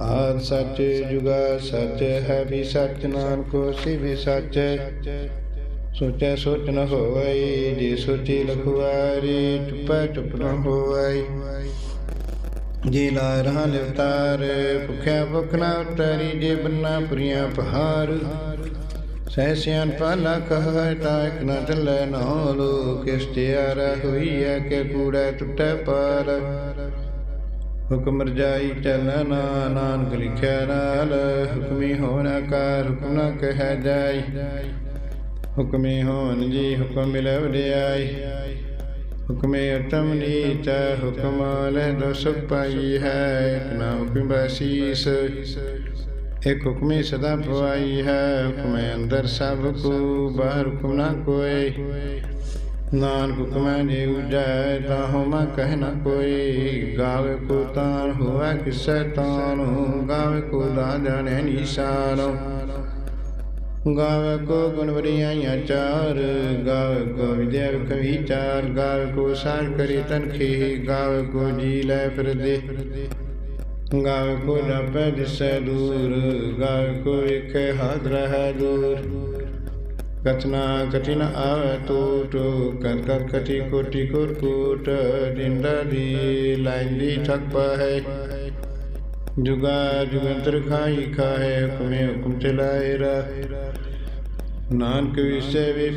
ਆਦ ਸੱਚ ਜੁਗਾ ਸੱਚ ਹੈ ਵੀ ਸੱਚ, ਨਾਨਕ ਹੋਸੀ ਵੀ ਸੱਚ। ਸੋਚੈ ਸੋਚ ਨ ਹੋਵਈ ਜੇ ਸੋਚੀ ਲਖਵਾਰੀ, ਚੁਪੈ ਚੁਪ ਨ ਹੋਵਈ ਜੇ ਲਾ ਰਹਾ ਲਿਵਤਾਰ, ਭੁਖਿਆ ਭੁਖ ਨਾ ਉਤਰੀ ਜੇ ਬੰਨਾ ਪੁਰੀਆਂ ਪਹਾੜ ਸਹਿ ਸਿਆਨ ਪਾਲਾ ਕਹ ਟਾਕ ਨ ਚੱਲੇ ਨਾਲੋ ਕਿਸ ਤਿਆਰਾ ਹੋਈ ਹੈ ਕਿ ਕੂੜਾ ਟੁੱਟੇ ਪਾਰ। ਹੁਕਮ ਰਜਾਈ ਚੱਲਣਾ ਨਾਨਕ ਲਿਖਿਆ ਨਾਲ, ਹੁਕਮੀ ਹੋਣ ਆਕਾਰ, ਹੁਕਮ ਨ ਕਹਿ ਜਾਈ। ਹੁਕਮੇ ਹੋਣ ਜੀ ਹੁਕਮ ਮਿਲੈ ਵਡਿਆਈ ਹੁਕਮੇ ਉਤਮ ਨੀਚ, ਹੁਕਮ ਲੈ ਦੋ ਸੁਖ ਪਾਈ ਹੈ, ਇਕ ਨਾ ਹੁਕਮ ਬਸੀਸ ਇੱਕ ਹੁਕਮੇ ਸਦਾ ਪਵਾਈ ਹੈ, ਹੁਕਮੇ ਅੰਦਰ ਸਭ ਕੋ, ਬਾਹਰ ਹੁਕਮ ਨਾ ਕੋਏ। ਨਾਨਕ ਹੁਕਮੈ ਜੇ ਉਜੈ, ਤਾਹੋ ਮੈਂ ਕਹਿ ਨ ਕੋਈ। ਗਾਵੇ ਕੋ ਤਾਨ ਹੋਵੇ, ਕਿਸੈ ਤਾਨ ਗਾਵੇ ਕੋ ਦਾ ਜਾਣੈ ਨਿਸ਼ਾਨੋ ਗਾਵੇ ਕੋ ਗੁਣ ਚਾਰ। ਗਾਵੇ ਕੋ ਵਿਦਿਆ ਵਿਖ ਗਾਵੇ ਕੋ ਸਾਰ ਕਰੀ ਤਨਖੀ ਗਾਵੇ ਕੋ ਜੀ ਲੈ ਫਿਰਦੇ। ਗਾਵੇ ਕੋ ਜਪੈ ਦਿਸੈ ਦੂਰ। ਗਾਵੇ ਕੋ ਵੇਖੇ ਹਾਦ ਰਹਿ ਦੂਰ। ਕਥਨਾ ਕਠਿਨ ਆਵੇ ਟੂਟ ਕਰ ਕਰ ਕਟੀ ਕੋਟੀ ਕੋਟ ਕੋਟ ਦਿੰਦਾ ਦੀ ਲਾਈਂਦੀ ਠੱਕ ਹੈ ਜੁਗਾ ਜੁਗੰਤਰ ਖਾਈ ਖਾਏ ਹੁਕਮੇ ਨਾਨਕ ਵਿਸੇ ਵੀ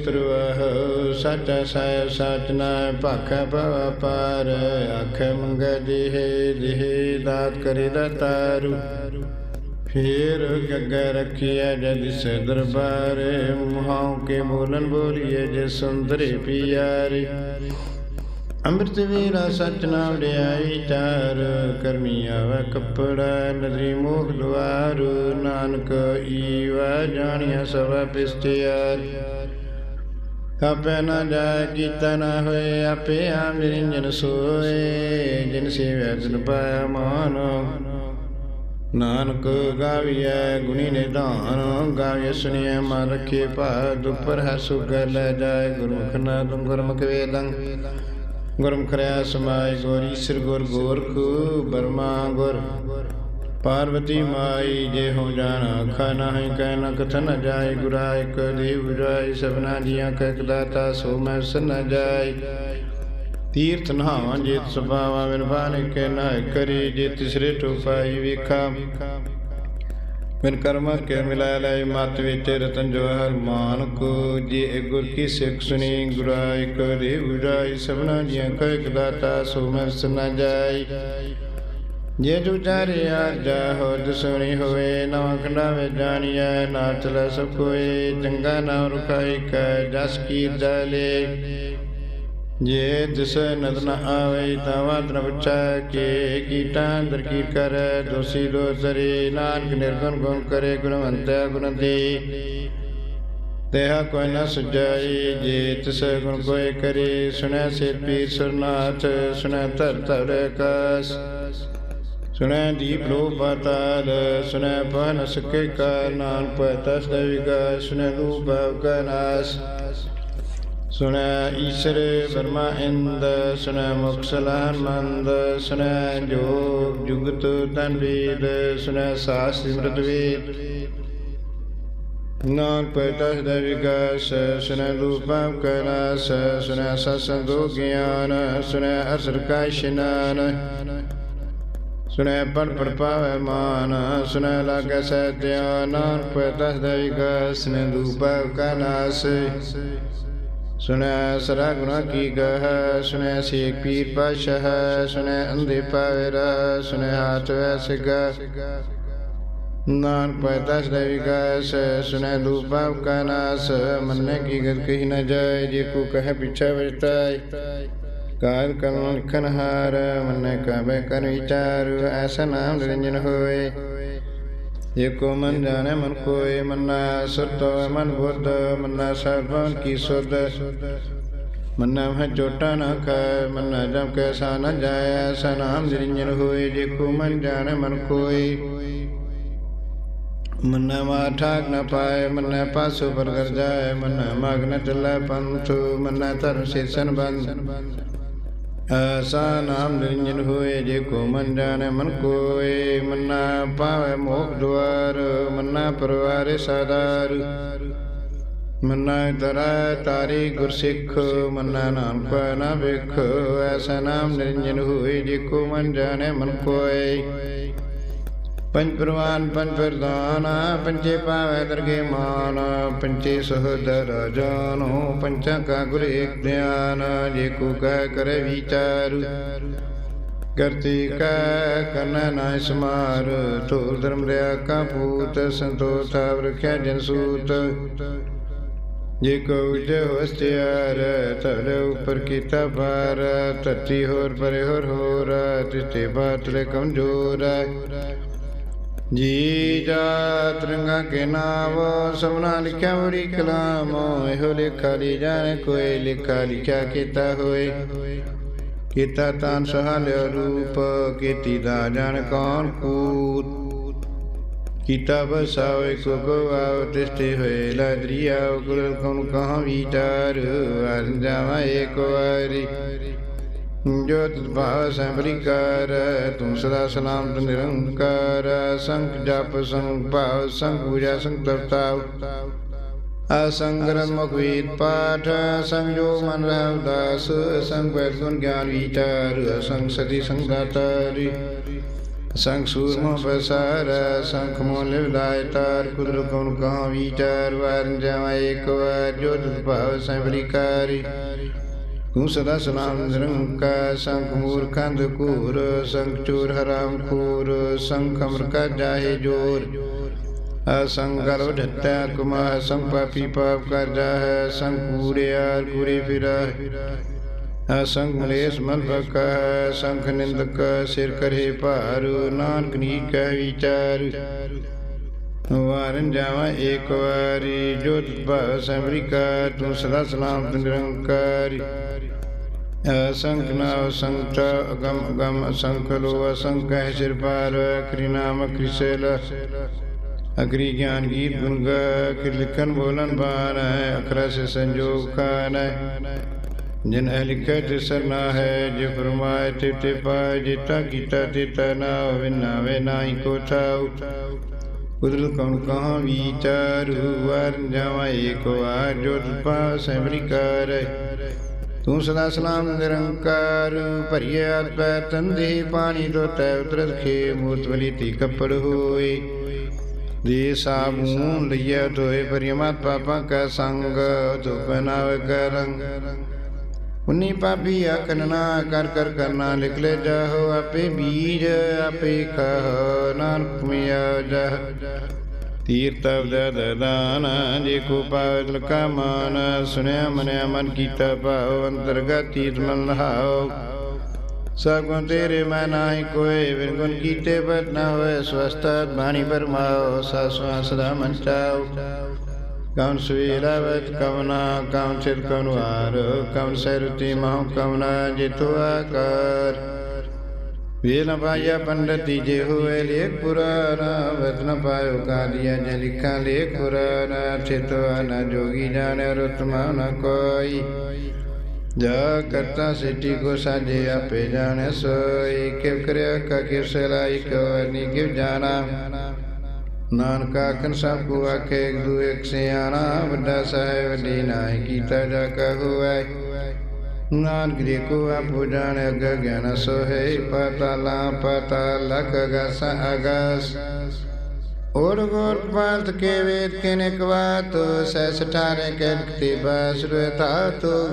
ਸਾਚਾ ਸਾਇ ਸਾਚ ਨਾ ਭਖ ਭਵ ਪਾਰ ਆਖੇ ਮੰਗੈ ਦੇਹ ਦੇਹ ਦਾਤ ਕਰੇ ਦਾਤਾਰੂ ਫੇਰ ਗੱਗਾ ਰਖਿਆ ਜਦ ਸੇ ਦਰਬਾਰ ਮੁਹਾਉ ਕੇ ਬੋਲਨ ਬੋਲੀਏ ਜੇ ਸੁੰਦਰੇ ਪਿਆਰੇ। ਅੰਮ੍ਰਿਤ ਵੇਲਾ ਸਚ ਨਾਮ ਵਡਿਆਈ ਚਾਰ, ਕਰਮੀ ਆਵੇ ਕੱਪੜਾ, ਨਦਰੀ ਮੋਹ ਦੁਆਰ ਨਾਨਕ ਈਵਾ ਜਾਣਿਆ ਸਵਾ ਪਿਸਤਿਆਰ ਆਪੇ ਨਾ ਜਾਏ ਕੀਤਾ ਨਾ ਹੋਏ, ਆਪੇ ਆਮ ਨਿਰੰਜਨ ਸੋਏ, ਜਿਨ ਸੇਵੈ ਤਿਨ ਪਾਇਆ ਮਾਨ। ਨਾਨਕ ਗਾਵੀਐ ਗੁਣੀ ਨਿਧਾਨ, ਗਾਵੀਐ ਸੁਣੀਐ ਮਨ ਰਖੇ ਭਾਦ ਉਪਰ ਹੈ ਸੁਗ ਲੈ ਜਾਏ ਗੁਰਮੁਖ ਨਾ ਤੁਮ ਗੁਰਮੁਖ ਵੇਦੰ। ਗੁਰਮੁਖ ਰਿਆ ਸਮਾਈ ਗੋਰੀ ਸਿਰ ਗੁਰ ਗੋਰਖ, ਬਰਮਾ ਗੁਰ। ਪਾਰਵਤੀ ਮਾਈ ਜੇ ਹੋ ਜਾਣਾ ਖਾ ਨਹੀਂ, ਕਹਿ ਨ ਕਥਨ ਜਾਏ ਗੁਰਾ ਇਕ ਦੇਵ ਰਾਈ ਸਭਨਾ ਜੀਆਂ ਕੈ ਦਾਤਾ ਸੋ ਮੈਂ ਸਨ ਜਾਏ। ਤੀਰਥ ਨਹਾਵਾਂ, ਜੇਤ ਸੁਭਾਵਾਂ, ਬਿਨ ਬਾਣੇ ਕੇ ਨਾ ਕਰੀ ਜੇ ਤਿਸਰੇ ਟੋਪਾਈ ਵੇਖਾ। ਬਿਨ ਕਰਮ ਕੇ ਮਿਲਾ ਲੈ ਮਤ ਵਿੱਚ ਰਤਨ ਜੋਹਰ ਮਾਨ ਕੋ ਗੁਰ ਕੀ ਸਿੱਖ ਸੁਣੀ ਗੁਰਾ ਇਕ ਦੇਵ ਸਭਨਾ ਜੀਆਂ ਕੈ ਦਾਤਾ, ਸੋ ਮੈਂ ਸਨ ਜਾਏ ਜੇ ਤੂ ਚਾਰੇ ਆਜਾ ਹੋਦ ਹੋਵੇ ਨਵਾਂ ਖੰਡਾ ਵੇ ਜਾਣੀਐ, ਨਾ ਲੈ ਸਭ ਕੋਏ, ਚੰਗਾ ਨਾ ਰੁਖਾਈ ਕੈ, ਜਸ ਕੀ ਦਲੇ ਜੇ ਤਿਸ ਨਦ ਆਵੇ ਤਾਂ ਵਾਤਨ ਪੁੱਛੈ ਕੇ ਕੀਟਾਂ ਅੰਦਰ ਕਰੈ, ਦੋਸੀ ਦੋ ਨਾਨਕ ਨਿਰਗੁਣ ਗੁਣ ਕਰੇ, ਗੁਣਵੰਤੈ ਗੁਣ ਦੇ ਦੇਹਾ ਕੋਈ ਨ ਸੁਜਾਈ ਜੇ ਤਿਸ ਗੁਣ ਕੋਈ ਕਰੇ, ਸੁਣੈ ਸੇ ਪੀਰ ਸੁਰਨਾਥ, ਸੁਣੈ ਧਰ ਧਰ ਕਸ। ਸੁਣੈ ਦੀਪ ਲੋ ਪਾਤਾਲ, ਸੁਣੈ ਪਨ ਸਕੇ ਕਾ ਨਾਨਕ ਪਤਸ ਦਵਿਗਾ ਸੁਣੈ ਰੂਪ ਕਾ ਨਾਸ। ਸੁਣੈ ਈਸ਼ਰ ਬਰਮਾ ਇੰਦ, ਸੁਣੈ ਮੁਕਸਲਾਨ ਮੰਦ, ਸੁਣੈ ਜੋ ਜੁਗਤ ਤਨ ਵੇਦ ਸੁਣੈ ਸਾਸ ਸਿਮਰਤ ਵੇਦ ਨਾਨਕ ਪਤਸ ਦਾ ਵਿਕਾਸ, ਸੁਣੈ ਰੂਪਾਂ ਕਲਾਸ, ਸੁਣੈ ਸਤਸੰਗੋ ਗਿਆਨ, ਸੁਣੈ ਅਸਰ ਕਾ ਇਸ਼ਨਾਨ। ਸੁਣੈ ਪੜ ਪੜ ਪਾਵੈ ਮਾਨ, ਸੁਣੈ ਲਾਗੈ ਸਹਿ ਧਿਆਨ, ਨਾਨਕ ਪਤਸ ਦਾ ਵਿਕਾਸ, ਸੁਣੈ ਰੂਪਾਂ ਕਾ ਸੁਣੈ ਸਰਾ ਗੁਣਾ ਕੀ ਗਹ ਸੁਣੈ ਸੇਖ ਪੀਰ ਪਾਸ਼ਹ ਸੁਣੈ ਅੰਧੇ ਪਾਵੇਰ ਸੁਣੈ ਹਾਥ ਵੈਸਿਗ ਨਾਨਕ ਪੈਤਾ ਸਦਾ ਵਿਕਾਸ ਸੁਣੈ ਦੂਪਾ ਕਾ ਨਾਸ, ਮੰਨੇ ਕੀ ਗਤ ਕਹੀ ਨ ਜਾਏ, ਜੇ ਕੋ ਕਹੈ ਪਿਛੈ ਵਜਤਾਈ ਕਾਲ ਕਲਮ ਲਿਖਨ ਹਾਰ, ਮੰਨੇ ਕਾਬੇ ਕਰ ਵਿਚਾਰ, ਐਸਾ ਨਾਮ ਨਿਰੰਜਨ ਹੋਏ। ਏਕੋ ਮਨ ਜਾਣੈ ਮਨ ਕੋਇ, ਮਨਾ ਸੁਤੋ ਮਨ ਬੁੱਧ ਮਨਾ ਸਰਬਨ ਕੀ ਸੁਧ। ਮਨਾ ਹੈ ਚੋਟਾ ਨ ਕੈ ਮਨਾ ਜਮ ਕੈਸਾ ਨ ਜਾਇ ਸਨਾਮ ਨਿਰੰਜਨ ਹੋਏ ਜੇਕੋ ਮਨ ਜਾਣੈ ਮਨ ਕੋਇ। ਮਨਾ ਮਾਠਾਕ ਨ ਪਾਏ ਮਨਾ ਪਾਸੋ ਬਰਗਰ ਜਾਏ ਮਨਾ ਮਗ ਨ ਚੱਲੈ ਪੰਥ, ਮਨਾ ਧਰਮ ਸੇਸਨ ਬੰਦ। ਐਸਾ ਨਾਮ ਨਿਰੰਜਨ ਹੋਏ, ਜੇ ਕੋ ਮਨ ਜਾਣੈ ਮਨ ਕੋਏ, ਮਨਾ ਪਾਵੇ ਮੋਖ ਦੁਆਰ, ਮੰਨਾ ਪਰਵਾਰੇ ਸਾਦਾਰ। ਮੰਨਾ ਤਰੈ ਤਾਰੀ ਗੁਰਸਿੱਖ, ਮੰਨਾ ਨਾਨਕ ਨਾ ਵੇਖ ਐਸਾ ਨਾਮ ਨਿਰੰਜਨ ਹੋਏ, ਜੇ ਕੋ ਮਨ ਜਾਣੈ ਮਨ ਕੋਏ। ਪੰਜ ਪ੍ਰਵਾਨ, ਪੰਜ ਪ੍ਰਦਾਨ ਪੰਚੇ ਪਾਵੈ ਦਰਗੇ ਮਾਨ ਪੰਚੇ ਸਹਦਰ ਜਾਨੋ, ਪੰਚਾਂ ਕਾ ਗੁਰ ਏਕ ਧਿਆਨ, ਜੇ ਕੋ ਕਹਿ ਕਰੇ ਵਿਚਾਰ। ਕਰਤੀ ਕੈ ਕਰਨਾ ਨਾ ਸਮਾਰ ਧੂਰ ਧਰਮ ਰਿਆ ਕਾ ਭੂਤ ਸੰਤੋਖ ਆਵ ਰਖਿਆ ਜਨ ਸੂਤ। ਜੇ ਕੋ ਉਜੇ ਹੋਸਤਿਆਰ ਤਲੇ ਉਪਰ ਕੀਤਾ ਬਾਰ ਧਰਤੀ ਹੋਰ ਪਰੇ ਹੋਰ ਹੋਰ ਤਿਤੇ ਬਾਤਲੇ ਕਮਜ਼ੋਰ। ਜੀ ਜਾਤ ਰੰਗਾ ਕੇ ਨਾਮ, ਸਭਨਾ ਲਿਖਿਆ ਬੜੀ ਕਲਾਮ, ਇਹੋ ਲਿਖਾ ਲਈ ਜਾਣੇ ਕੋਈ, ਲਿਖਾ ਲਿਖਿਆ ਕੀਤਾ ਹੋਏ। ਕੀਤਾ ਤਾਂ ਸਹਾਲਿਆ ਰੂਪ, ਕੀਤੀ ਦਾ ਜਾਣ ਕੌਣ ਕੂਤ। ਕੀਤਾ ਬਸਾਵੇ ਕੋ ਗਵਾਉ ਤਿਸਤੇ ਹੋਏ ਲਦਰੀਆ ਗੁਰ ਕੌਣ ਕਹਾਂ ਵਿਚਾਰ ਅਰਨ ਜਾਵਾ ਏਕ ਵਾਰੀ। ਜੋ ਤਦਭਾਵ ਸੰਭਲਿਕਾਰ ਤੂੰ ਸਦਾ ਸਲਾਮ ਨਿਰੰਕਾਰ ਸੰਖ ਜਪ, ਸੰਗ ਭਾਵ, ਸੰਗ ਪੂਜਾ, ਸੰਗ ਤਪਤਾਵ ਅਸੰਗਰਮ ਮੁਖਵੀਤ ਪਾਠ ਸੰਜੋਗ ਮਨ ਰਹਿ ਉਦਾਸ, ਸੰਗ ਵੈਦ ਗੁਣ ਗਿਆਨ ਵਿਚਾਰ ਸੰਗ ਸਦੀ ਸੰਗ ਦਾਤਾਰੀ ਸੰਗ ਸੂਰਮ ਬਸਾਰ ਸੰਖ ਮੋਲ ਵਿਦਾਇ ਤਾਰ ਕੁਦਰ ਕਉਨ ਕਹਾਂ ਵਿਚਾਰ ਵਾਰਨ ਜਾਵਾ ਏਕ ਵਾਰ ਜੋ ਤਦਭਾਵ ਸੰਭਲਿਕਾਰੀ ਤੂੰ ਸਦਾ ਸਲਾਮ ਨਿਰੰਕਾਰ ਸੰਖ ਮੂਰਖੰਦ ਕੂਰ ਸੰਖ ਚੋਰ ਹਰਾਮ ਖੋਰ, ਸੰਖ ਅਮਰ ਕਾ ਜਾਹੇ ਜੋਰ। ਅਸੰਗਲ ਢੱਟਾ ਕੁਮਾ ਸੰਗ ਪਾਪੀ ਪਾਪ ਕਰ ਜਾਹੈ, ਸੰਗ ਕੂੜਿਆਰ ਕੂੜੀ ਫਿਰਾ ਅਸੰਗ ਮਲੇਸ ਮਨ ਫਕਾ ਸੰਖ ਨਿੰਦਕ ਸਿਰ ਕਰੇ ਭਾਰੂ, ਨਾਨਕ ਨੀ ਕਹਿ ਵਿਚਾਰ। ਵਾਰਨ ਜਾਵਾ ਏਕ ਵਾਰੀ, ਜੋਤ ਭਵ ਸਮਰਿਕਾ ਤੂੰ ਸਦਾ ਸਲਾਮ ਨਿਰੰਕਾਰੀ। ਅਸੰਖ ਨਾਮ ਸੰਤ ਅਗਮ ਅਗਮ ਅਸੰਖ ਲੋ ਅਸੰਖ ਹੈ ਸਿਰ ਪਾਰ ਕ੍ਰੀ ਨਾਮ ਕ੍ਰਿਸੇਲ ਅਗਰੀ ਗਿਆਨ ਗੀਤ ਗੁਣ ਗਾ ਕਿ ਲਿਖਨ ਬੋਲਨ ਬਾਨ ਹੈ ਅਖਰਾ ਸੇ ਸੰਜੋਗ ਖਾਨ ਜਿਨ ਹੈ ਲਿਖਿਆ ਤਿਸ ਨਾ ਹੈ ਜੇ ਫਰਮਾਏ ਤੇ ਤੇ ਪਾਏ ਜਿਤਾ ਕੀਤਾ ਤੇ ਤਾ ਨਾ ਹੋਵੇ ਨਾ ਵੇ ਕੋ ਥਾਉ ਕੁਦਰਤ ਕੌਣ ਕਹਾਂ ਵਿਚਾਰ ਵਰਨ ਜਾਵਾ ਏਕ ਵਾਰ ਜੋ ਪਾ ਸੈਮਰਿਕਾਰ ਤੂੰ ਸਦਾ ਸਲਾਮ ਨਿਰੰਕਾਰ, ਭਰੀਏ ਆਤ ਤੰਦੇ ਪਾਣੀ ਤੋਂ ਤੈ ਖੇ ਮੂਤ ਵਲੀ ਤੀ ਕੱਪੜ ਹੋਏ। ਦੇ ਸਾਬੂਨ ਲਿਆ ਧੋਏ ਪਰਿਮਤ ਪਾਪਾਂ ਕਾ ਸੰਗ, ਧੁਪ ਨਾਵ ਕਰੰਗ ਉਨੀ ਪਾਪੀ ਆਕਨ ਨਾ ਕਰ ਕਰ ਕਰਨਾ ਲਿਖ ਲੈ ਜਾਹੋ, ਆਪੇ ਬੀਜ ਆਪੇ ਖਾਹ, ਨਾਨਕ ਮਿਆ ਜਹ। ਤੀਰਤ ਅਵਦ ਜੇ ਕੋ ਪਾਵਲ ਕਾ ਮਾਨ, ਸੁਣਿਆ ਮਨਿਆ ਮਨ ਕੀਤਾ ਭਾਵ ਅੰਤਰਗਤ ਤੀਰ ਮਨ ਲਹਾਓ ਸਗੁਣ ਤੇਰੇ ਮੈਂ ਨਾਹੀ ਕੋਏ ਵਿਰਗੁਣ ਕੀਤੇ ਬਦ ਨਾ ਹੋਏ ਸਵਸਤ ਬਾਣੀ ਪਰਮਾਓ ਸਸਵਾ ਸਦਾ ਮਨ ਚਾਓ ਕਮ ਸਵੇਰਾ ਵਤ ਕਵਨਾ ਕਮ ਚਿਤ ਕਨਵਾਰ ਕਮ ਸਰਤੀ ਮਹੁ ਕਵਨਾ ਜਿਤੁ ਆਕਾਰ। ਵੇਲ ਪਾਇਆ ਪੰਡਤੀ ਜੇ ਹੋਏ ਲੇਖ ਪੁਰਾਣਾ ਵਤ ਨ ਪਾਇਓ ਕਾਦੀਆ ਜੇ ਲਿਖਾਂ ਲੇਖ ਪੁਰਾਣਾ ਚਿਤਵਾ ਨ ਜੋਗੀ ਜਾਣੇ ਰਤਮਾ ਨ ਕੋਈ। ਜਾ ਕਰਤਾ ਸਿਟੀ ਕੋ ਸਾਜੇ ਆਪੇ ਜਾਣੇ ਸੋਈ, ਕਿਵ ਕਰਿਆ ਕਾ ਕਿਵ ਸਲਾਈ ਕੋ ਨਾਨਕਾ ਕਨ ਸਭ ਕੋ ਆਖੇ ਇੱਕ ਇੱਕ ਸਿਆਣਾ, ਵੱਡਾ ਸਾਹਿਬ ਵੱਡੀ ਨਾਹੀ ਕੀਤਾ ਜਾ ਕਾ ਨਾਨਕ ਜੀ ਕੋ ਆਪੋ ਜਾਣੇ ਅਗ ਗਿਆਨ ਸੋਹੇ ਪਤਾਲਾ ਪਤਾ ਲਖ, ਗਸ, ਅਗਸ। ਔਰ ਗੋਰ ਪਾਲਤ ਕੇ ਵੇਦ ਕੇ ਨਿਕਵਾਤ ਸੈ ਸਠਾਰੇ ਕੇ ਲਿਖਤੀ ਬਸ ਰਤਾ ਤੋ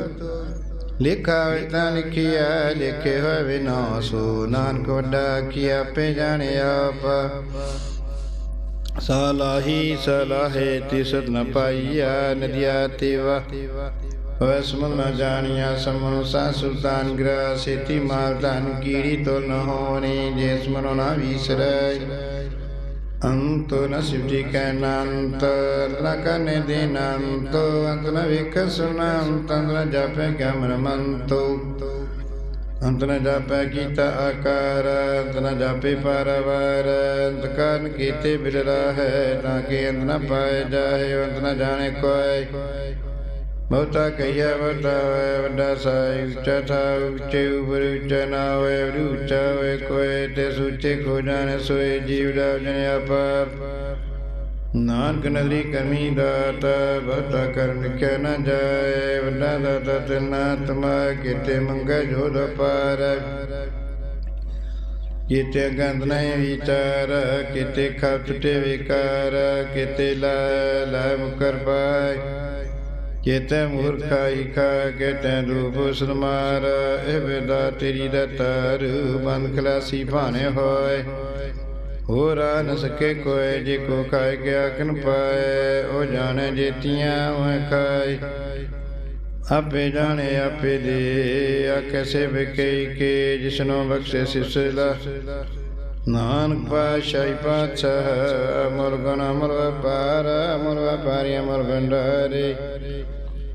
ਲਿਖਾ ਤਾਂ ਲਿਖਿਆ ਲਿਖੇ ਹੋਏ ਵਿਨਾਸੋ ਨਾਨਕ ਵੱਡਾ ਕੀ ਆਪੇ ਜਾਣੇ ਆਪ। ਸਲਾਹੀ ਸਲਾਹੇ ਤਿਸਤ ਨ ਪਾਈਆ ਨਦੀਆ ਤੇਵਾ। ਵਸਮਨ ਨਾ ਜਾਣਿਆ, ਸਮਨ ਸਾ ਸੁਲਤਾਨ ਗ੍ਰਹ, ਸੇਤੀ ਮਾਲ ਧਨ ਕੀੜੀ ਤੁਲ ਨ ਹੋਣੀ, ਜੇ ਸਮਨੋ ਨ ਵੀਸਰੈ। ਅੰਤ ਨ ਸਿਵ ਕੈ ਨੰਤ ਨ ਦਿਨੰਤ ਅੰਤ ਨ ਵੇਖ ਸੁਨੰਤ, ਅੰਤ ਨ ਜਾਪੈ ਮੰਤੋ। ਅੰਤ ਨ ਜਾਪੈ ਕੀਤਾ ਆਕਾਰ, ਅੰਤ ਨ ਜਾਪੇ ਪਰਵਾਰ, ਅੰਤ ਕਰਨ ਕੀਤੇ ਬਿਰਲਾ ਹੈ, ਤਾਂ ਕਿ ਅੰਤ ਨ ਪਾਏ ਜਾਏ, ਅੰਤ ਨ ਜਾਣੇ ਕੋਈ ਬਹੁਤਾ ਕਈਆ ਵੱਡਾ ਹੋਏ ਵੱਡਾ ਸਾਈ ਉੱਚਾ ਥਾ ਉੱਚੇ ਉਪਰ ਉੱਚਾ ਨਾ ਹੋਏ ਉਰ ਉੱਚਾ ਹੋਏ ਕੋਏ ਤੇ ਸੁੱਚੇ ਖੋ ਜਾਣੇ ਸੋਏ ਜੀਵ ਦਾ ਜਨ ਆਪਾ। ਨਾਨਕ ਨਦਰੀ ਕਰਮੀ ਦਾਤਾ, ਬਹੁਤਾ ਕਰਨ ਕਿਆ ਨਾ ਜਾਏ, ਵੱਡਾ ਦਾਤਾ ਤਨਾ ਤਮਾ ਕੀਤੇ ਮੰਗਾ ਜੋਧ ਪਾਰ ਕੀਤੇ ਗੰਧ ਨਹੀਂ ਵਿਚਾਰ, ਕੀਤੇ ਖਪਟ ਤੇ ਵਿਕਾਰ, ਕੀਤੇ ਲੈ ਲੈ ਮੁਕਰ ਪਾਏ। ਕੀਤੇ ਮੂਰਖਾਈ ਖਾ ਕੀਤੇ ਰੂਪ ਸਮਾਰ ਇਹ ਵੇਦਾ ਤੇਰੀ ਦਾ ਤਾਰ ਬੰਦ ਖਲਾਸੀ ਭਾਣੇ ਹੋਏ। ਹੋਰ ਨ ਸਕੇ ਕੋਏ, ਜੇ ਕੋ ਖਾਏ ਗਿਆ ਕਿਨ ਪਾਏ, ਉਹ ਜਾਣੇ ਜੇਤੀਆਂ ਉਹ ਖਾਏ। ਆਪੇ ਜਾਣੇ, ਆਪੇ ਦੇ ਆ ਕੈਸੇ ਵਿਕੇ ਕੇ ਜਿਸਨੋ ਬਖਸ਼ੇ ਸਿਸਲਾ ਨਾਨਕ ਪਾਸ਼ਾਹੀ ਪਾਤਸ਼ਾਹ ਅਮਰ ਗਣ ਅਮਰ ਵਪਾਰ ਅਮਰ ਵਪਾਰੀ ਅਮਰ ਭੰਡਾਰੇ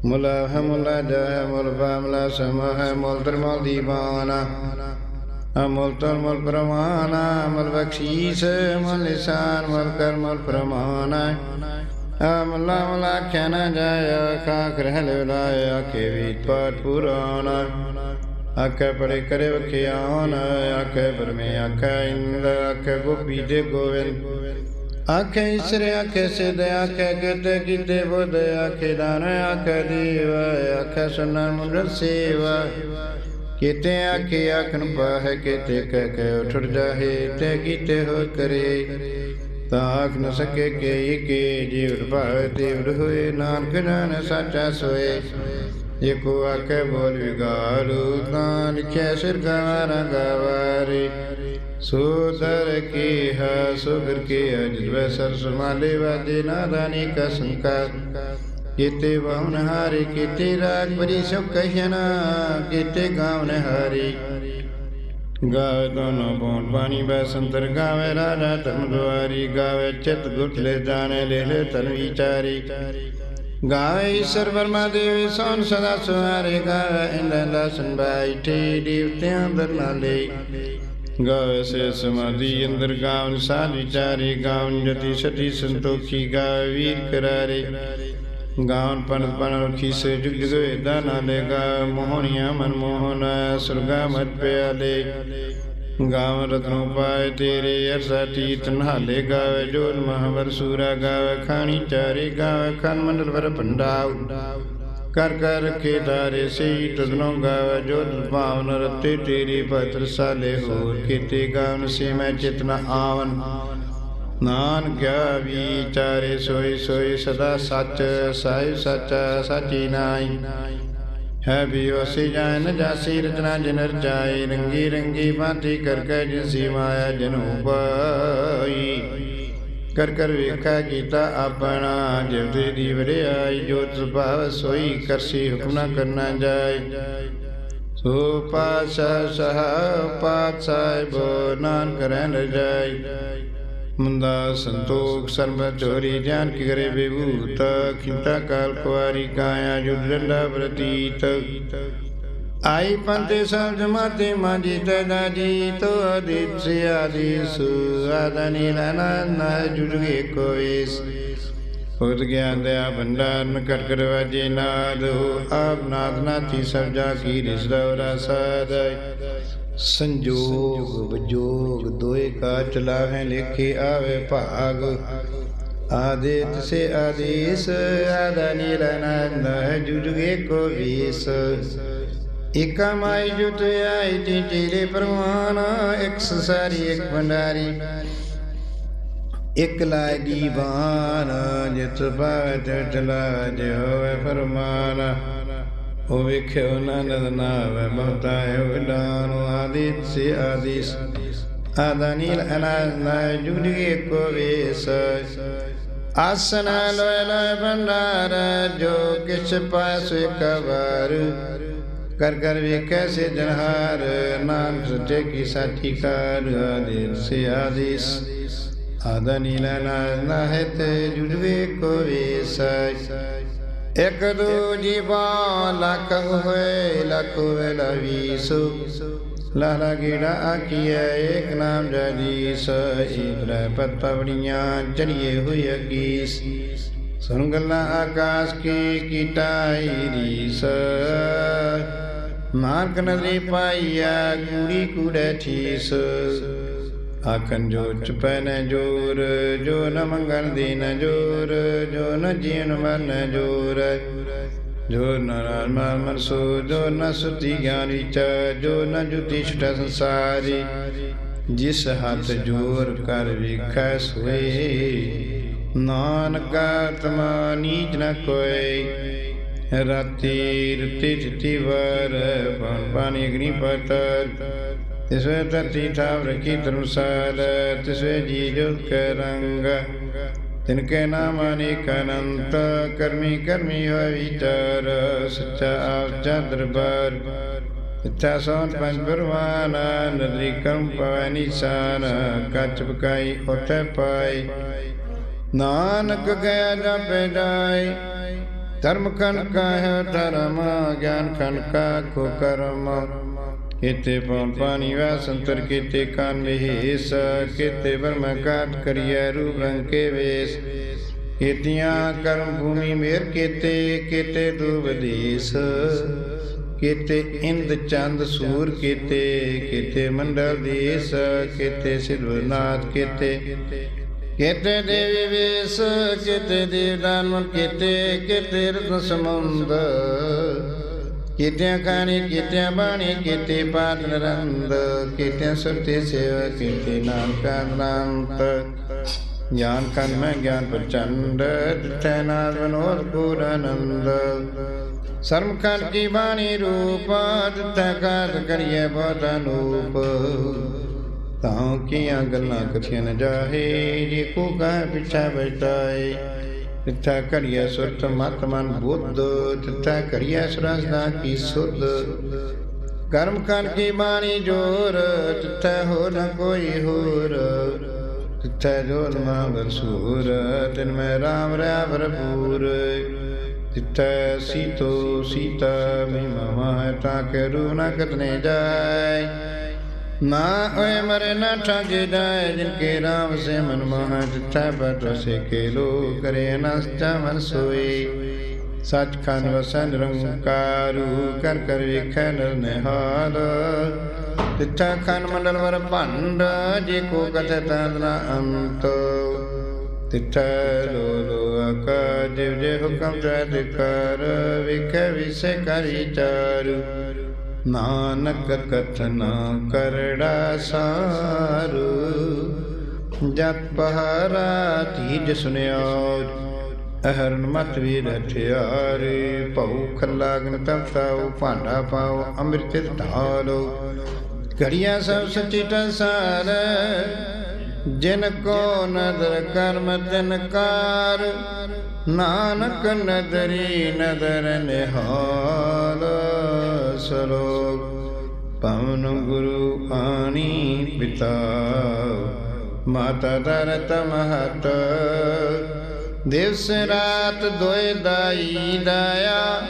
ਮੁਲਾ ਹੈ ਮੁਲਾ ਜਾ ਮੁਲ ਬਾਮਲਾ ਸਮ ਹੈ ਮੁਲ ਤਰਮਲ ਦੀਵਾਨਾ ਅਮਲ ਤਰਮਲ ਪ੍ਰਮਾਨਾ ਅਮਲ ਬਖਸ਼ੀਸ ਮਲ ਲਿਸਾਨ ਮਲ ਕਰਮਲ ਪ੍ਰਮਾਨਾ ਅਮਲਾ ਮਲਾ ਖਿਆਨਾ ਜਾਇਆ ਖਾਖ ਰਹਿ ਲਾਇਆ ਕੇ ਵੀ ਪਾਠ ਪੁਰਾਣਾ ਆਖੇ ਪਰੇ ਕਰੇ ਵਖਿਆਨ, ਆਖੇ ਪਰਮੇ ਆਖੇ ਇੰਦ ਆਖੇ ਗੋਪੀ ਦੇ ਗੋਵਿੰਦ ਆਖੇ ਈਸ਼ਰ, ਆਖੇ ਸਿਧ, ਆਖੇ ਕਿਤੇ ਕਿਤੇ ਬੁੱਧ, ਆਖੇ ਦਾਨ ਆਖੇ ਦੀਵ, ਆਖੇ ਸੁਨਨ ਮੁੰਡ ਸੇਵਾ। ਕਿਤੇ ਆਖੇ ਆਖਨ ਪਾਹ, ਕਿਤੇ ਕਹਿ ਕੇ ਉਠੜ ਜਾਹੇ, ਤੇ ਕੀਤੇ ਹੋ ਕਰੇ। ਤਾਂ ਆਖ ਨ ਸਕੇ ਕੇ ਕੇ ਜੀਵ ਭਾਵੇ ਤੀਵ ਹੋਏ, ਨਾਨਕ ਜਾਣ ਸਾਚਾ ਸੋਏ। ਏਕੋ ਆਖੇ ਬੋਲ ਵਿਗਾਰੂ ਤਾਂ ਲਿਖਿਆ ਸਿਰ ਗਵਾਰਾ ਗਵਾਰੇ। ਸੋਦਰ ਕੀ ਹੈ, ਸੁਗਰ ਕੀ ਅਜਿਵ ਸਰ ਸਮਾਲੇ ਵਾਦੇ ਨਾਦਾਨੀ ਕਾ ਸੰਕਾਰ। ਕੀਤੇ ਵਹਨ ਹਾਰੇ, ਕੀਤੇ ਰਾਗ ਬਰੀ ਸੋ ਕਹਿਣਾ ਕੀਤੇ ਗਾਵਨ ਹਾਰੀ। ਗਾਵੇ ਦੋਨੋਂ ਬੋਨ ਪਾਣੀ ਬੈ ਸੰਤਰ, ਗਾਵੇ ਰਾਜਾ ਤਮ ਦੁਆਰੀ, ਗਾਵੇ ਚਿਤ ਗੁਟ ਲੈ ਜਾਣੇ ਲੈ ਲੈ ਤਨ ਵਿਚਾਰੀ। ਗਾਵੇ ਈਸ਼ਰ ਵਰਮਾ ਦੇਵੀ ਸੋਨ ਸਦਾ ਸੁਹਾਰੇ ਗਾਵੇ ਇੰਦਰ ਲਸਨ ਬੈਠੇ ਦੇਵਤਿਆਂ ਦਰ ਨਾਲੇ ਗਾਵੇ ਸੇ ਸਮਾਧੀ, ਅੰਦਰ ਗਾਵਨ ਸਾਧ ਵਿਚਾਰੇ ਗਾਵਨ ਜਤੀ ਸਤੀ ਸੰਤੋਖੀ ਗਾਵੇ ਵੀਰ ਕਰਾਰੇ। ਗਾਵਨ ਪਨਤ ਪਨ ਰਖੀ ਸੇ ਜੁਗ ਜੁਗ ਵੇਦਾ ਨਾਲੇ ਗਾ ਮੋਹਣੀਆਂ ਮਨ ਮੋਹਨ ਸੁਰਗਾ ਮਤ ਪਿਆਲੇ ਗਾਵ ਰਤਨੋ ਪਾਏ ਤੇਰੇ ਅਰਸਾ ਤੀਤ ਨਹਾਲੇ ਗਾਵੇ ਜੋਨ ਮਹਾਵਰ ਸੂਰਾ ਗਾਵੇ, ਖਾਣੀ ਚਾਰੇ ਗਾਵੇ ਖਨ ਮੰਡਲ ਵਰ ਭੰਡਾਉ। ਕਰ ਕਰ ਰਖੇ ਤਾਰੇ ਸੇ ਤਦਨੋ ਗਾਵੇ, ਜੋਤ ਭਾਵਨ ਰਤੇ ਤੇਰੀ ਪਤਰ ਸਾਲੇ ਹੋਰ ਕੀਤੇ ਗਾਵਨ, ਸੇ ਮੈਂ ਚਿਤਨਾ ਆਵਨ। ਨਾਨਕਿਆ ਵਿਚਾਰੇ ਸੋਈ ਸੋਈ ਸਦਾ ਸੱਚ ਸਾਹਿਬ ਸੱਚ, ਸਾਚੀ ਨਾਈ ਹੈ ਵੀ ਉਸੇ ਜਾਇ ਨ ਜਾਸੀ ਰਚਨਾ ਜਿਨ ਰਚਾਈ, ਰੰਗੀ ਰੰਗੀ ਬਾਤੀ ਕਰ ਕੇ ਜਿਸੀ ਮਾਇਆ ਜਨੂ ਪਾਈ ਕਰ ਕਰ ਵੇਖਾ ਕੀਤਾ ਆਪਣਾ ਜਿਵ ਤੇ ਦੀ ਵਡਿਆਈ ਜੋ ਸੁਭਾਵ ਸੋਈ ਕਰਸੀ ਹੁਕਮ ਨਾ ਕਰਨਾ ਜਾਏ ਸੋ ਪਾਸ਼ਾ ਸਹ ਪਾਤ ਸਾਹਿਬ ਨਾਨਕ ਰਹਿਣ ਰਜਾਈ ਮੁੰਦਾ ਸੰਤੋਖ ਸਰਬ ਚੋਰੀ ਧਿਆਨ ਕੀ ਕਰੇ ਵਿਭੂਤ ਖਿੰਤਾ ਕਾਲ ਕੁਵਾਰੀ ਕਾਇਆ ਜੁਦ ਡੰਡਾ ਪ੍ਰਤੀਤ ਆਈ ਪੰਤੇ ਸਭ ਜਮਾਤੇ ਮਾਜੀ ਤਦਾ ਜੀ ਤੋ ਅਦਿਤ ਸੇ ਆਦੀਸ ਆਦਨੀ ਲਨਾ ਜੁਜਗੇ ਕੋਇਸ ਉਦ ਗਿਆਨ ਦਇਆ ਭੰਡਾਰ ਨ ਕਰ ਕਰ ਵਾਜੇ ਨਾਦ ਆਪ ਨਾਦ ਨਾਤੀ ਸਭ ਜਾ ਕੀ ਰਿਸਦਾ ਸਾਦਾਈ ਸੰਜੋਗ ਵਿਜੋਗ ਦੋਏ ਕਾ ਚਲਾਵੇਂ ਲਿਖੇ ਆਵੇ ਭਾਗ। ਆਦੇਤ ਸੇ ਆਦੇਸ, ਆਦਾ ਨੀਲਨੰਦ ਜੁਜਗੇ ਕੋ ਵੀਸ। ਇਕਾ ਮਾਈ ਜੁਤ ਆਈ ਤੀ ਤੇਰੇ ਪਰਵਾਨਾ ਇੱਕ ਸਾਰੀ ਇੱਕ ਭੰਡਾਰੀ। ਇਕ ਲਾਇ ਦੀਵਾਨ, ਜਿਤ ਭਾਵੇ ਚਲਾ ਜੇ ਹੋਵੇ ਫਰਮਾਨਾ। ਉਹ ਵੇਖਿਓ ਨਾਨਦ ਨਾਵੇ, ਬਹੁਤਾ ਹੈ ਆਦਿਤ ਸੇ ਆਦਿਸ ਆਦਾ ਅਨਾਜ ਨਾ ਜੁਗਜੇ ਕੋ ਵੇਸ। ਆਸਨ ਲੋਇ ਲੋਇ ਭੰਡਾਰ, ਜੋ ਕਿਛ ਪਾਸ ਕਵਰ ਕਰ ਕਰ ਵੇਖੈ ਸੇ ਜਨਹਾਰ, ਨਾਨਕ ਸੱਚੇ ਕੀ ਸਾਚੀ ਕਾਰ ਆਦਿਤ ਸੇ ਆਦਿਸ ਆਦਾ ਨੀਲਾ ਨਾ ਹੈ ਤੇ ਜੁੜਵੇ ਕੋ ਵੇਸੈ। ਇਕ ਦੂ ਜੀਵਾ ਲਖ ਹੋਏ ਲਖ ਵੇਲਾ ਵੀਸੂ ਲਾਲਾ ਗੇੜਾ ਆਕੀਐ ਏਕ ਨਾਮ ਜਦੀਸ ਇਬਰਾ ਪਤਵੜੀਆਂ ਚੜੀਏ ਹੋਈ ਅਕੀਸ ਸੁਣ ਗੱਲਾਂ ਆਕਾਸ਼ ਕੀ ਕੀਟਾਈ ਰੀਸ। ਮਾਰਕ ਨਦਰੀ ਪਾਈਆ ਕੂੜੀ ਕੂੜੇ ਠੀਸ। ਆਖਣ ਜੋ ਚੁਪੈ ਨ ਜੋਰ, ਜੋ ਨ ਮੰਗਣ ਦੀ ਜੋਰ, ਜੋ ਨ ਜੀਣ ਮਨ ਜੋਰ। ਜੋ ਨ ਮਨ ਸੋ, ਜੋ ਨ ਸੁਤੀ ਗਿਆਨ ਵਿਚ ਜੋ ਨ ਜੁਤੀ ਛਟ ਸੰਸਾਰੀ। ਜਿਸ ਹੱਥ ਜੋਰ ਕਰ ਵੇਖੈ ਸੋਏ, ਨਾਨਕ ਆਤਮਾ ਨੀਚ ਨ ਕੋਏ ਰਾਤੀ ਰਤੀ ਚਿਤੀ ਵਰ ਪਨ ਪਾਣੀ ਅਗਨੀ ਪਤਰ ਤਿਸਵੇ ਧਰਤੀ ਠਾਵ ਰਖੀ ਧਰਮਸਾਲ ਤਿਸਵੇ ਜੀ ਜੋ ਰੰਗ। ਤਿਨ ਕੇ ਨਾਮ ਅਨੇਕ ਅਨੰਤ, ਕਰਮੀ ਕਰਮੀ ਹੋਇ ਵਿਚਾਰ, ਸੱਚਾ ਆਪ ਜਾ ਦਰਬਾਰ। ਇੱਛਾ ਸੋਨ ਪੰਜ ਬਰਵਾਨ ਨਦਰੀ ਕਰਮ ਪਵੈ ਨਿਸ਼ਾਨ, ਕੱਚ ਪਕਾਈ ਉਠੈ ਪਾਈ। ਨਾਨਕ ਗਿਆ ਜਪ ਜਾਈ, ਧਰਮ ਖੰਡ ਕਾ ਹੈ ਧਰਮ, ਗਿਆਨ ਖੰਡ ਕਾ ਕੋ ਕਰਮ। ਕੀਤੇ ਪਉ ਪਾਣੀ ਵਾ, ਸੰਤਰ ਕੀਤੇ ਕਾਨ ਵਿਹੇਸ ਕੀਤੇ ਬਰਮ ਕਾਟ ਕਰੀਐ ਰੂਪ ਕੇ ਵੇਸ। ਕੀਤੀਆਂ ਕਰਮ ਭੂਮੀ ਮੇਰ ਕੀਤੇ ਕੀਤੇ ਦੂਬਦੇਸ ਕੀਤੇ ਇੰਦ ਚੰਦ ਸੂਰ ਕੀਤੇ ਕੀਤੇ ਮੰਡਲ ਦੇਸ, ਕੀਤੇ ਸਿਲਵਨਾਥ ਕੀਤੇ। ਕੀਤੇ ਦੇਵੀ ਵੇਸ, ਕੀਤੇ ਦੇਵਦਾਨ ਮਨ ਕੀਤੇ ਕੀਤੇ ਰਤਨ ਸਮੁੰਦ ਕੀਤਿਆਂ ਖਾਣੀ ਕੀਤਿਆਂ ਬਾਣੀ, ਕੀਤੇ ਪਾਤ ਨਰੰਦ ਕੀਤਿਆਂ ਸੁਰਤੇ ਸੇਵਾ ਕੀਤੇ ਨਾਮ ਕਾਂਤ ਗਿਆਨ ਕਨ ਮੈਂ ਗਿਆਨ ਪ੍ਰਚੰਡ, ਦਿੱਤੈ ਨਾਦ ਵਿਨੋਦ ਪੂਰ ਆਨੰਦ। ਸਰਮ ਕਨ ਕੀ ਬਾਣੀ ਰੂਪ, ਦਿੱਤੈ ਕਾਤ ਕਰੀਏ ਬਹੁਤ ਅਨੂਪ। ਤਾਂ ਕੀਆਂ ਗੱਲਾਂ ਕਥੀਆਂ ਜਾਹੇ, ਜੇ ਕੋ ਕਹੈ ਪਿਛਾ ਬੈਠਾਏ ਤਿੱਥਾ ਕਰੀਐ ਸੁਰਤ ਮਤ ਮਨ ਬੁੱਧ, ਤਿੱਥਾ ਕਰੀਐ ਸਰਸਦਾ ਕੀ ਸੁਧ? ਕਰਮ ਕਰ ਕੀ ਬਾਣੀ ਜੋਰ, ਤਿੱਥਾ ਹੋ ਨ ਕੋਈ ਹੋਰ? ਤਿੱਥਾ ਜੋਰ ਮਾ ਬਰਸੂਰ ਤਿਨ ਮੈਂ ਰਾਮ ਰਿਆ ਭਰਪੂਰ। ਤਿੱਥਾ ਸੀਤੋ ਸੀਤਾ ਮਹਿਮਾ ਮਾਹ ਤਾਂ ਕੇ ਰੂ ਨ ਕਤਨੇ ਜਾਏ। ਨਾ ਓਏ ਮਰੇ ਨਾ ਠਾਗੇ ਜਾਏ ਜਿਨ ਕੇ ਰਾਮ ਸੇ ਮਨ ਮੋਹ ਜਿਠਾ ਬਟ ਸੇ ਕੇ ਲੋ ਕਰੇ ਨਸਚਾ ਮਨ ਸੋਈ ਸਚ ਖੰਡ ਵਸਨ ਰੰਕਾਰੂ ਕਰ ਕਰ ਵੇਖੈ ਨਰ ਨਿਹਾਲ। ਤਿੱਥਾ ਖੰਡ ਮੰਡਲ ਵਰ ਭੰਡ, ਜੇ ਕੋ ਕਥ ਤਾਂਦਨਾ ਅੰਤ। ਤਿੱਥਾ ਲੋ ਲੋ ਆਕਾ ਜਿਵ ਜੇ ਹੁਕਮ ਤੈ ਕਰ ਵੇਖੈ ਕਰੀ ਚਾਰੂ। ਨਾਨਕ ਕਥਨਾ ਕਰੜਾ ਸਾਰੂ ਜਤ ਪਹਰਾ ਤੀਜ ਸੁਨਿਓ ਅਹਰਨ ਮਤ ਵੀ ਰਠਿਆਰੇ ਭਉ ਖਲਾਗਨ ਤਪਤਾਉ ਭਾਂਡਾ ਪਾਉ ਅੰਮ੍ਰਿਤ ਢਾਲੋ ਘੜੀਆਂ ਸਭ ਸੱਚੀ ਟਸਾਰ, ਜਿਨ ਕੋ ਨਦਰ ਕਰਮ ਤਿਨ ਕਾਰ ਨਾਨਕ ਨਦਰੀ ਨਦਰ ਨਿਹਾਲ ਸਲੋਕ ਪਵਨ ਗੁਰੂ ਆਣੀ ਪਿਤਾ ਮਾਤਾ ਦਰਤ ਮਹਤ। ਦਿਵਸ ਰਾਤ ਦੋਇ ਦਾਈ ਦਾਇਆ,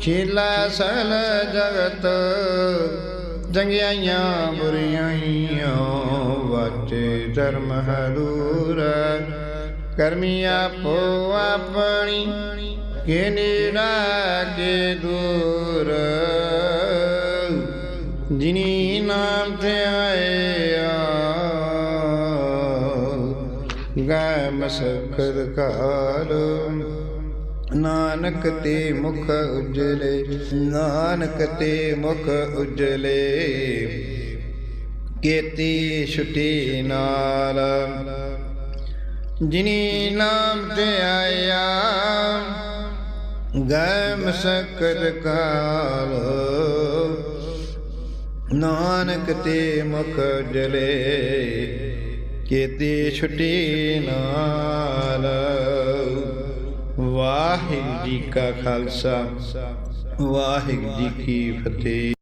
ਖੇਲਾ ਸਲ ਜਗਤ। ਜੰਗਿਆਈਆਂ ਬੁਰੀਆਈਆਂ ਵਾਚੇ ਧਰਮ ਹਦੂਰ ਕਰਮੀ ਆਪੋ ਆਪਣੀ ਕੇ ਨੀੜਾ ਕੇ ਦੂਰ? ਜਿਨੀ ਨਾਮ ਤੇ ਆਇਆ ਗਾਇ ਮਸਖਰ ਕਾਲ। ਨਾਨਕ ਤੇ ਮੁਖ ਉਜਲੇ, ਨਾਨਕ ਤੇ ਮੁਖ ਉਜਲੇ। ਕੀਤੀ ਛੁਟੀ ਨਾਲ। ਜਿਨੀ ਨਾਮ ਤੇ ਆਇਆ ਗੈ ਮਸਕਰ ਕਾਲ। ਨਾਨਕ ਤੇ ਮੁਖ ਜਲੇ, ਕੀਤੀ ਛੁਟੀ ਨਾਲ। ਵਾਹਿਗੁਰੂ ਜੀ ਕਾ ਖਾਲਸਾ, ਵਾਹਿਗੁਰੂ ਜੀ ਕੀ ਫਤਿਹ।